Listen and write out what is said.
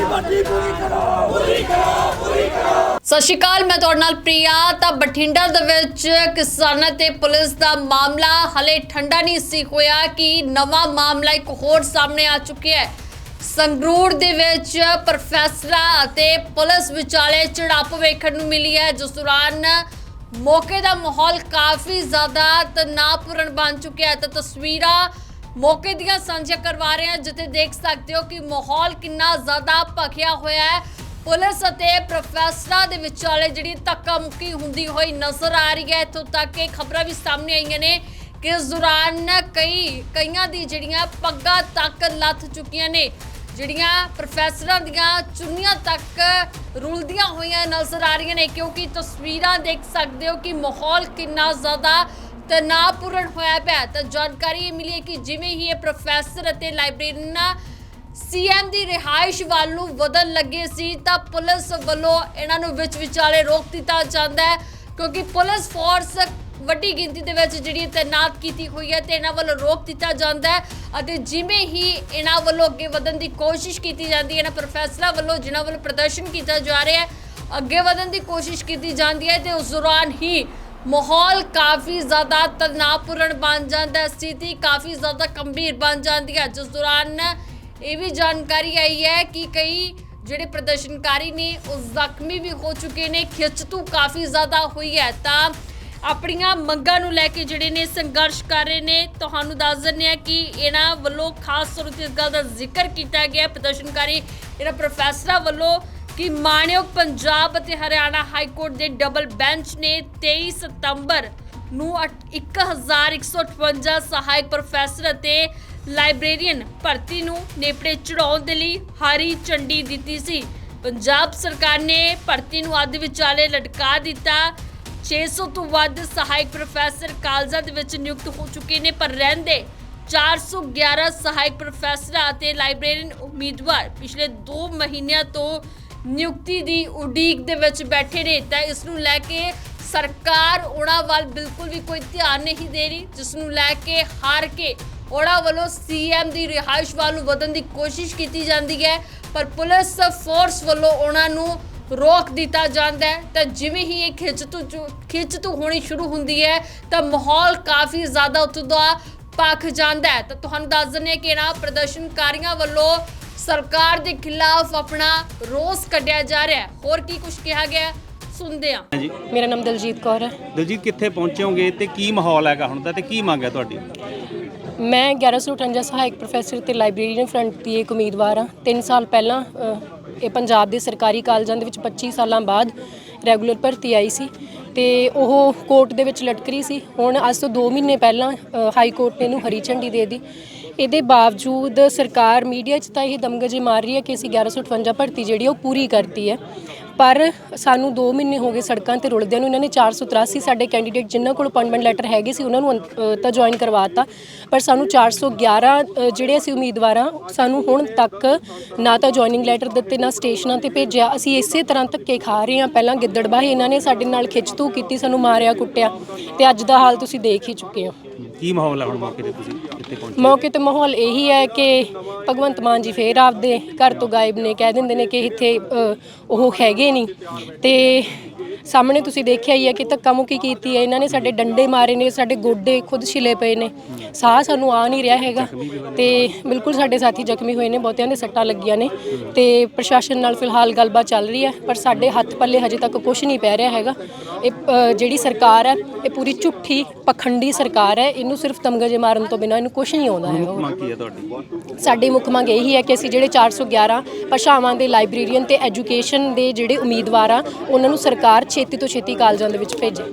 ਸਾਡੀ ਪੂਰੀ ਕਰੋ। ਪੂਰੀ ਕਰੋ ਪੂਰੀ ਕਰੋ। ਸਤਿ ਸ਼੍ਰੀ ਅਕਾਲ, ਮੈਂ ਤੁਹਾਡੇ ਨਾਲ ਪ੍ਰਿਆ। ਤਾਂ ਬਠਿੰਡਾ ਦੇ ਵਿੱਚ ਕਿਸਾਨਾਂ ਤੇ ਪੁਲਿਸ ਦਾ ਮਾਮਲਾ ਹਲੇ ਠੰਡਾ ਨਹੀਂ ਸੀ ਹੋਇਆ ਕਿ ਨਵਾਂ ਮਾਮਲਾ ਇੱਕ ਹੋਰ ਸਾਹਮਣੇ ਆ ਚੁੱਕਿਆ ਹੈ। ਸੰਗਰੂਰ ਦੇ ਵਿੱਚ ਪ੍ਰੋਫੈਸਰਾਂ ਅਤੇ ਪੁਲਿਸ ਵਿਚਾਲੇ ਝੜਪ ਵੇਖਣ ਨੂੰ ਮਿਲੀ ਹੈ, ਜਿਸ ਦੌਰਾਨ ਮੌਕੇ ਦਾ ਮਾਹੌਲ ਕਾਫੀ ਜ਼ਿਆਦਾ ਤਣਾਅਪੂਰਨ ਬਣ ਚੁੱਕਿਆ ਹੈ। ਤਾਂ ਤਸਵੀਰਾਂ ਮੌਕੇ ਦੀਆਂ ਸਾਂਝੀਆਂ ਕਰਵਾ ਰਹੇ ਹਾਂ, ਜਿੱਥੇ ਦੇਖ ਸਕਦੇ ਹੋ ਕਿ ਮਾਹੌਲ ਕਿੰਨਾ ਜ਼ਿਆਦਾ ਭਖਿਆ ਹੋਇਆ ਹੈ। ਪੁਲਿਸ ਅਤੇ ਪ੍ਰੋਫੈਸਰਾਂ ਦੇ ਵਿਚਾਲੇ ਜਿਹੜੀ ਧੱਕਾ ਮੁੱਕੀ ਹੁੰਦੀ ਹੋਈ ਨਜ਼ਰ ਆ ਰਹੀ ਹੈ। ਇੱਥੋਂ ਤੱਕ ਕਿ ਖਬਰਾਂ ਵੀ ਸਾਹਮਣੇ ਆਈਆਂ ਨੇ ਕਿ ਇਸ ਦੌਰਾਨ ਕਈ, ਕਈਆਂ ਦੀ ਜਿਹੜੀਆਂ ਪੱਗਾਂ ਤੱਕ ਲੱਥ ਚੁੱਕੀਆਂ ਨੇ। ਜਿਹੜੀਆਂ ਪ੍ਰੋਫੈਸਰਾਂ ਦੀਆਂ ਚੁੰਨੀਆਂ ਤੱਕ ਰੁਲਦੀਆਂ ਹੋਈਆਂ ਨਜ਼ਰ ਆ ਰਹੀਆਂ ਨੇ, ਕਿਉਂਕਿ ਤਸਵੀਰਾਂ ਦੇਖ ਸਕਦੇ ਹੋ ਕਿ ਮਾਹੌਲ ਕਿੰਨਾ ਜ਼ਿਆਦਾ ਤਣਾਅਪੂਰਨ ਹੋਇਆ ਪਿਆ। ਤਾਂ ਜਾਣਕਾਰੀ ਇਹ ਮਿਲੀ ਹੈ ਕਿ ਜਿਵੇਂ ਹੀ ਇਹ ਪ੍ਰੋਫੈਸਰ ਅਤੇ ਲਾਇਬ੍ਰੇਰੀਅਨ ਸੀਐਮ ਦੀ ਰਿਹਾਇਸ਼ ਵੱਲ ਨੂੰ ਵਧਣ ਲੱਗੇ ਸੀ, ਤਾਂ ਪੁਲਿਸ ਵੱਲੋਂ ਇਹਨਾਂ ਨੂੰ ਵਿੱਚ ਵਿਚਾਲੇ ਰੋਕ ਦਿੱਤਾ ਜਾਂਦਾ ਹੈ, ਕਿਉਂਕਿ ਪੁਲਿਸ ਫੋਰਸ ਵੱਡੀ ਗਿਣਤੀ ਦੇ ਵਿੱਚ ਜਿਹੜੀ ਤੈਨਾਤ ਕੀਤੀ ਹੋਈ ਹੈ, ਤੇ ਇਹਨਾਂ ਵੱਲੋਂ ਰੋਕ ਦਿੱਤਾ ਜਾਂਦਾ ਹੈ ਅਤੇ ਜਿਵੇਂ ਹੀ ਇਹਨਾਂ ਵੱਲੋਂ ਅੱਗੇ ਵਧਣ ਦੀ ਕੋਸ਼ਿਸ਼ ਕੀਤੀ ਜਾਂਦੀ ਹੈ, ਇਹਨਾਂ ਪ੍ਰੋਫੈਸਰਾਂ ਵੱਲੋਂ ਜਿਨ੍ਹਾਂ ਵੱਲੋਂ ਪ੍ਰਦਰਸ਼ਨ ਕੀਤਾ ਜਾ ਰਿਹਾ ਹੈ, ਅੱਗੇ ਵਧਣ ਦੀ ਕੋਸ਼ਿਸ਼ ਕੀਤੀ ਜਾਂਦੀ ਹੈ ਤੇ ਉਸ ਦੌਰਾਨ ਹੀ ਮਾਹੌਲ ਕਾਫੀ ਜ਼ਿਆਦਾ ਤਣਾਅਪੂਰਨ ਬਣ ਜਾਂਦਾ ਹੈ, ਸਥਿਤੀ ਕਾਫੀ ਜ਼ਿਆਦਾ ਗੰਭੀਰ ਬਣ ਜਾਂਦੀ ਹੈ। ਜਿਸ ਦੌਰਾਨ ਇਹ ਵੀ ਜਾਣਕਾਰੀ ਆਈ ਹੈ ਕਿ ਕਈ ਜਿਹੜੇ ਪ੍ਰਦਰਸ਼ਨਕਾਰੀ ਨੇ, ਉਹ ਜ਼ਖਮੀ ਵੀ ਹੋ ਚੁੱਕੇ ਨੇ, ਖਿੱਚਤੂ ਕਾਫੀ ਜ਼ਿਆਦਾ ਹੋਈ ਹੈ। ਤਾਂ ਆਪਣੀਆਂ ਮੰਗਾਂ ਨੂੰ ਲੈ ਕੇ ਜਿਹੜੇ ਨੇ ਸੰਘਰਸ਼ ਕਰ ਰਹੇ ਨੇ, ਤੁਹਾਨੂੰ ਦੱਸ ਦਿੰਦੇ ਆ ਕਿ ਇਹਨਾਂ ਵੱਲੋਂ ਖਾਸ ਤੌਰ ਤੇ ਇਸ ਗੱਲ ਦਾ ਜ਼ਿਕਰ ਕੀਤਾ ਗਿਆ। ਪ੍ਰਦਰਸ਼ਨਕਾਰੀ ਇਹਨਾਂ ਪ੍ਰੋਫੈਸਰਾਂ ਵੱਲੋਂ ਕਿ ਮਾਣਯੋਗ ਪੰਜਾਬ ਅਤੇ ਹਰਿਆਣਾ ਹਾਈ ਕੋਰਟ ਦੇ ਡਬਲ ਬੈਂਚ ਨੇ 23 ਸਤੰਬਰ ਨੂੰ ਅਠ- 1158 ਸਹਾਇਕ ਪ੍ਰੋਫੈਸਰ ਅਤੇ ਲਾਇਬ੍ਰੇਰੀਅਨ ਭਰਤੀ ਨੂੰ ਨੇਪਰੇ ਚੜਾਉਣ ਦੇ ਲਈ ਹਰੀ ਝੰਡੀ ਦਿੱਤੀ ਸੀ। ਪੰਜਾਬ ਸਰਕਾਰ ਨੇ ਭਰਤੀ ਨੂੰ ਅੱਧ ਵਿਚਾਲੇ ਲਟਕਾ ਦਿੱਤਾ। 600 ਤੋਂ ਵੱਧ ਸਹਾਇਕ ਪ੍ਰੋਫੈਸਰ ਕਾਲਜਾਂ ਦੇ ਵਿੱਚ ਨਿਯੁਕਤ ਹੋ ਚੁੱਕੇ ਨੇ, ਪਰ ਰਹਿੰਦੇ 411 ਸਹਾਇਕ ਪ੍ਰੋਫੈਸਰਾਂ ਅਤੇ ਲਾਇਬ੍ਰੇਰੀਅਨ ਉਮੀਦਵਾਰ ਪਿਛਲੇ 2 ਮਹੀਨਿਆਂ ਤੋਂ ਨਿਯੁਕਤੀ ਦੀ ਉਡੀਕ ਦੇ ਵਿੱਚ ਬੈਠੇ ਨੇ, ਤਾਂ ਇਸ ਨੂੰ ਲੈ ਕੇ ਸਰਕਾਰ ਉਹਨਾਂ ਵੱਲ ਬਿਲਕੁਲ ਵੀ ਕੋਈ ਧਿਆਨ ਨਹੀਂ ਦੇ ਰਹੀ ਜਿਸ ਨੂੰ ਲੈ ਕੇ ਹਾਰ ਕੇ ਉਹਨਾਂ ਵੱਲੋਂ ਸੀਐਮ ਦੀ ਰਿਹਾਇਸ਼ ਵੱਲ ਨੂੰ ਵਧਣ ਦੀ ਕੋਸ਼ਿਸ਼ ਕੀਤੀ ਜਾਂਦੀ ਹੈ, ਪਰ ਪੁਲਿਸ ਫੋਰਸ ਵੱਲੋਂ ਉਹਨਾਂ ਨੂੰ ਰੋਕ ਦਿੱਤਾ ਜਾਂਦਾ ਹੈ। ਤਾਂ ਜਿਵੇਂ ਹੀ ਇਹ ਖਿੱਚਤੂ ਖਿੱਚਤੂ ਹੋਣੀ ਸ਼ੁਰੂ ਹੁੰਦੀ ਹੈ, ਤਾਂ ਮਾਹੌਲ ਕਾਫੀ ਜ਼ਿਆਦਾ ਉੱਥੋਂ ਦਾ ਪੱਖ ਜਾਂਦਾ ਹੈ। ਤਾਂ ਤੁਹਾਨੂੰ ਦੱਸ ਦਿੰਦੇ ਹਾਂ ਕਿ ਇਹਨਾਂ ਪ੍ਰਦਰਸ਼ਨਕਾਰੀਆਂ ਵੱਲੋਂ ਸਰਕਾਰ ਦੇ ਖਿਲਾਫ ਆਪਣਾ ਰੋਸ ਕੱਢਿਆ ਜਾ ਰਿਹਾ ਹੈ। ਹੋਰ ਕੀ ਕੁਝ ਕਿਹਾ ਗਿਆ ਹੈ? ਸੁਣਦੇ ਹਾਂ। ਜੀ ਮੇਰਾ ਨਾਮ ਦਲਜੀਤ ਕੌਰ ਹੈ। ਦਲਜੀਤ ਕਿੱਥੇ ਪਹੁੰਚੋਗੇ ਤੇ ਕੀ ਮਾਹੌਲ ਹੈਗਾ ਹੁਣ ਦਾ ਤੇ ਕੀ ਮੰਗ ਹੈ ਤੁਹਾਡੀ? ਮੈਂ 1158 ਸਹਾਇਕ ਪ੍ਰੋਫੈਸਰ ਤੇ ਲਾਇਬ੍ਰੇਰੀਅਨ ਫਰੰਟ ਦੀ ਇੱਕ ਉਮੀਦਵਾਰ ਹਾਂ। 3 ਸਾਲ ਪਹਿਲਾਂ ਅ, ਇਹ ਪੰਜਾਬ ਦੇ ਸਰਕਾਰੀ ਕਾਲਜਾਂ ਦੇ ਵਿੱਚ 25 ਸਾਲਾਂ ਬਾਅਦ ਰੈਗੂਲਰ ਭਰਤੀ ਆਈ ਸੀ ਤੇ ਉਹ ਕੋਰਟ ਦੇ ਵਿੱਚ ਲਟਕਰੀ ਸੀ। ਹੁਣ ਅੱਜ ਤੋਂ 2 ਮਹੀਨੇ ਪਹਿਲਾਂ ਅ, ਹਾਈ ਕੋਰਟ ਨੇ ਇਹਨੂੰ ਹਰੀ ਝੰਡੀ ਦੇ ਦਿੱਤੀ। ਇਹਦੇ ਬਾਵਜੂਦ ਸਰਕਾਰ ਮੀਡੀਆ 'ਚ ਤਾਂ ਇਹ ਦਮਗਜੇ ਮਾਰ ਰਹੀ ਹੈ ਕਿ ਅਸੀਂ 1158 ਭਰਤੀ ਜਿਹੜੀ ਆ ਉਹ ਪੂਰੀ ਕਰਤੀ ਹੈ। ਪਰ ਸਾਨੂੰ 2 ਮਹੀਨੇ ਹੋ ਗਏ ਸੜਕਾਂ ਤੇ ਰੁਲਦਿਆਂ ਨੂੰ ਇਹਨਾਂ ਨੇ 483 ਸਾਡੇ ਕੈਂਡੀਡੇਟ ਜਿਨ੍ਹਾਂ ਕੋਲ ਅਪਾਇੰਟਮੈਂਟ ਲੈਟਰ ਹੈਗੇ ਸੀ ਉਹਨਾਂ ਨੂੰ ਅੰ- ਤਾਂ ਜੁਆਇਨ ਕਰਵਾਤਾ। ਪਰ ਸਾਨੂੰ 411 ਅ, ਜਿਹੜੇ ਅਸੀਂ ਉਮੀਦਵਾਰਾਂ ਸਾਨੂੰ ਹੁਣ ਤੱਕ ਨਾ ਤਾਂ ਜੁਆਇਨਿੰਗ ਲੈਟਰ ਦਿੱਤੇ ਨਾ ਸਟੇਸ਼ਨਾਂ ਤੇ ਭੇਜਿਆ। ਅਸੀਂ ਇਸੇ ਤਰ੍ਹਾਂ ਧੱਕੇ ਖਾ ਰਹੇ ਹਾਂ। ਪਹਿਲਾਂ ਗਿੱਦੜਬਾਹੀ ਇਹਨਾਂ ਨੇ ਸਾਡੇ ਨਾਲ ਖਿੱਚਤੂ ਕੀਤੀ ਸਾਨੂੰ ਮਾਰਿਆ ਕੁੱਟਿਆ। ਤੇ ਅੱਜ ਦਾ ਹਾਲ ਤੁਸੀਂ ਦੇਖ ਹੀ ਚੁੱਕੇ ਹੋ। ਕੀ ਮਾਹੌਲ ਹੈ ਹੁਣ ਮੌਕੇ ਤੇ ਤੁਸੀਂ? ਕਿੱਥੇ ਪਹੁੰਚੇ ਮੌਕੇ ਤੇ ਮਾਹੌਲ ਇਹੀ ਹੈ ਕਿ ਭਗਵੰਤ ਮਾਨ ਜੀ ਫੇਰ ਆਪਦੇ ਘਰ ਤੋਂ ਗਾਇਬ ਨੇ ਕਹਿ ਦਿੰਦੇ ਨੇ ਕਿ ਇੱਥੇ ਅ, ਉਹ ਹੈਗੇ ਨਹੀਂ। ਤੇ ਸਾਹਮਣੇ ਤੁਸੀਂ ਦੇਖਿਆ ਹੀ ਹੈ ਕਿ ਧੱਕਾ ਮੁੱਕੀ ਕੀਤੀ ਹੈ ਇਹਨਾਂ ਨੇ ਸਾਡੇ ਡੰਡੇ ਮਾਰੇ ਨੇ ਸਾਡੇ ਗੋਡੇ ਖੁਦ ਛਿਲੇ ਪਏ ਨੇ। ਸਾਹ ਸਾਨੂੰ ਆ ਨਹੀਂ ਰਿਹਾ ਹੈਗਾ ਤੇ ਬਿਲਕੁਲ ਸਾਡੇ ਸਾਥੀ ਜ਼ਖਮੀ ਹੋਏ ਨੇ ਬਹੁਤਿਆਂ ਦੇ ਸੱਟਾਂ ਲੱਗੀਆਂ ਨੇ ਤੇ ਪ੍ਰਸ਼ਾਸਨ ਨਾਲ ਫਿਲਹਾਲ ਗੱਲਬਾਤ ਚੱਲ ਰਹੀ ਹੈ ਪਰ ਸਾਡੇ ਹੱਥ ਪੱਲੇ ਹਜੇ ਤੱਕ ਕੁਝ ਨਹੀਂ ਪੈ ਰਿਹਾ ਹੈਗਾ। ਇਹ ਜਿਹੜੀ ਸਰਕਾਰ ਹੈ ਇਹ ਪੂਰੀ ਝੁੱਠੀ ਪਖੰਡੀ ਸਰਕਾਰ ਹੈ ਇਹਨੂੰ ਸਿਰਫ ਤਮਗਜੇ ਮਾਰਨ ਤੋਂ ਬਿਨਾਂ ਇਹਨੂੰ ਕੁਝ ਨਹੀਂ ਆਉਂਦਾ ਹੈਗਾ। ਮੰਗ ਕੀ ਹੈ ਤੁਹਾਡੀ? ਸਾਡੀ ਮੁੱਖ ਮੰਗ ਇਹੀ ਹੈ ਕਿ ਅਸੀਂ ਜਿਹੜੇ 411 ਭਾਸ਼ਾਵਾਂ ਦੇ ਲਾਇਬ੍ਰੇਰੀਅਨ ਤੇ ਐਜੂਕੇਸ਼ਨ ਦੇ ਜਿਹੜੇ ਉਮੀਦਵਾਰ ਆ ਉਹਨਾਂ ਨੂੰ ਸਰਕਾਰ ਛੇਤੀ ਤੋਂ ਛੇਤੀ ਕਾਲਜਾਂ ਦੇ ਵਿੱਚ ਭੇਜੇ।